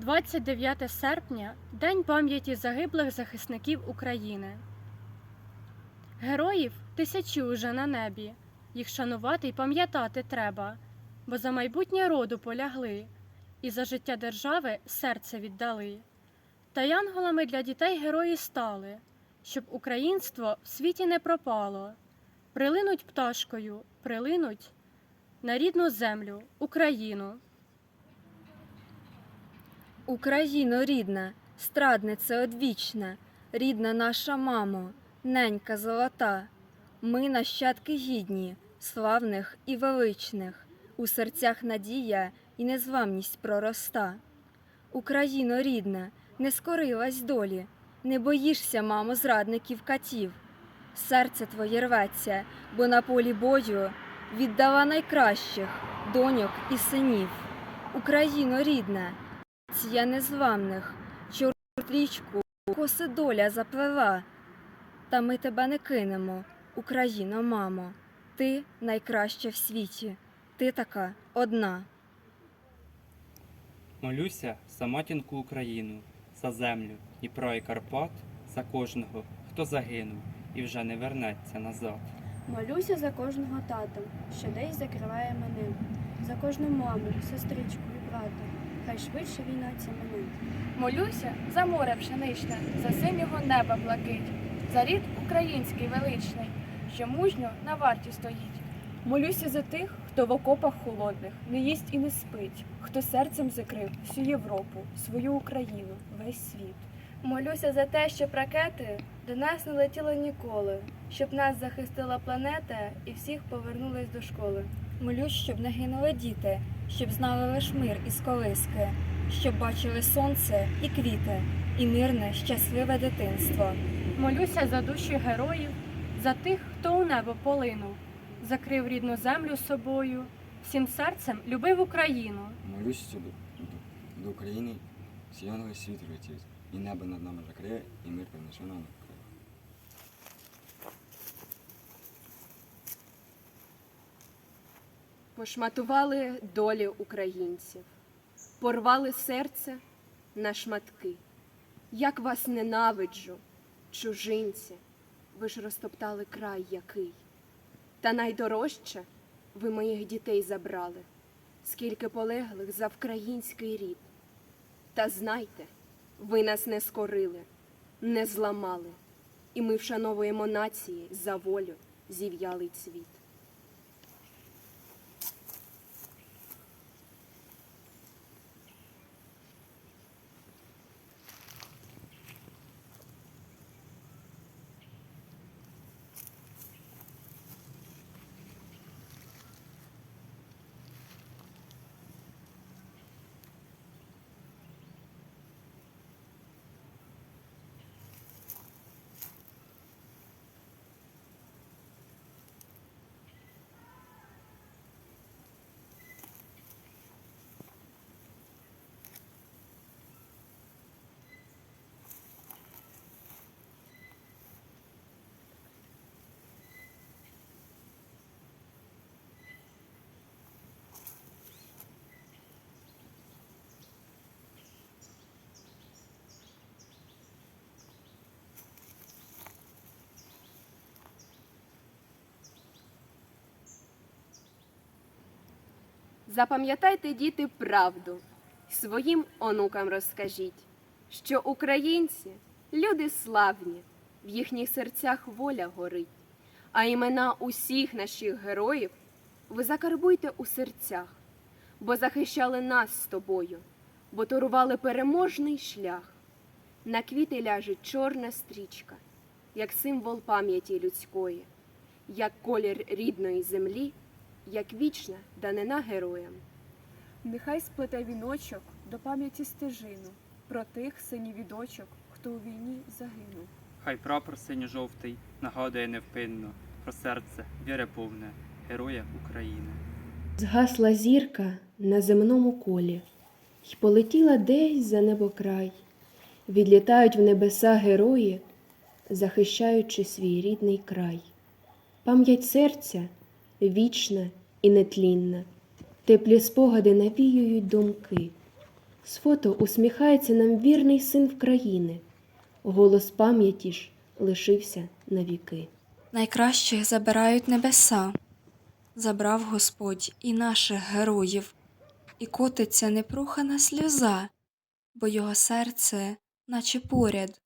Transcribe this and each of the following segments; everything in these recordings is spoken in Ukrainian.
29 серпня День пам'яті загиблих захисників України. Героїв тисячі уже на небі. Їх шанувати й пам'ятати треба, бо за майбутнє роду полягли і за життя держави серце віддали. Та янголами для дітей герої стали, щоб українство в світі не пропало. Прилинуть пташкою, прилинуть на рідну землю, Україну. Україно рідна, страдниця одвічна, рідна наша мамо, ненька золота. Ми нащадки гідні, славних і величних, у серцях надія і незламність пророста. Україно рідна, не скорилась долі, не боїшся, мамо, зрадників катів. Серце твоє рветься, бо на полі бою віддала найкращих доньок і синів. Україно рідна, я незламних, чорну річку коси доля заплела. Та ми тебе не кинемо, Україно, мамо. Ти найкраща в світі, ти така одна. Молюся за матінку Україну, за землю Дніпра і Карпат, за кожного, хто загинув і вже не вернеться назад. Молюся за кожного тата, що десь закриває мене, за кожну маму, сестричку і брата. Хай швидше війна ця мене. Молюся за море пшеничне, за синього неба блакить, за рід український величний, що мужньо на варті стоїть. Молюся за тих, хто в окопах холодних не їсть і не спить, хто серцем закрив всю Європу, свою Україну, весь світ. Молюся за те, щоб ракети до нас не летіли ніколи, щоб нас захистила планета і всіх повернулись до школи. Молюсь, щоб не гинули діти, щоб знали лиш мир із колиски, щоб бачили сонце і квіти, і мирне, щасливе дитинство. Молюся за душі героїв, за тих, хто у небо полинув, закрив рідну землю собою, всім серцем любив Україну. Молюсь, щоб до, до України сіяновий світ летів, і небо над нами закриє, і мир принесе нам. Пошматували долі українців, порвали серце на шматки. Як вас ненавиджу, чужинці, ви ж розтоптали край який. Та найдорожче ви моїх дітей забрали, скільки полеглих за український рід. Та знайте, ви нас не скорили, не зламали, і ми вшановуємо нації за волю зів'ялий цвіт. Запам'ятайте, діти, правду, своїм онукам розкажіть, що українці люди славні, в їхніх серцях воля горить, а імена усіх наших героїв ви закарбуйте у серцях, бо захищали нас з тобою, бо торували переможний шлях. На квіти ляже чорна стрічка, як символ пам'яті людської, як колір рідної землі як вічна данина героям. Нехай сплете віночок до пам'яті стежину про тих синів дочок, хто у війні загинув. Хай прапор синьо-жовтий нагадує невпинно про серце віри повне героя України. Згасла зірка на земному колі, й полетіла десь за небокрай. Відлітають в небеса герої, захищаючи свій рідний край. Пам'ять серця вічна і нетлінна, теплі спогади навіюють думки. З фото усміхається нам вірний син України. Голос пам'яті ж лишився навіки. Найкращих забирають небеса. Забрав Господь і наших героїв, і котиться непрохана сльоза, бо його серце, наче поряд.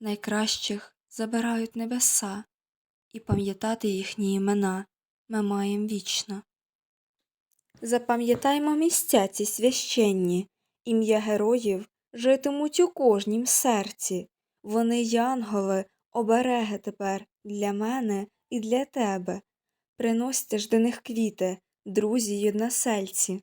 Найкращих забирають небеса, і пам'ятати їхні імена ми маємо вічно. Запам'ятаймо місця ці священні, ім'я героїв житимуть у кожнім серці. Вони янголи, обереги тепер для мене і для тебе. Приносьте ж до них квіти, друзі й односельці.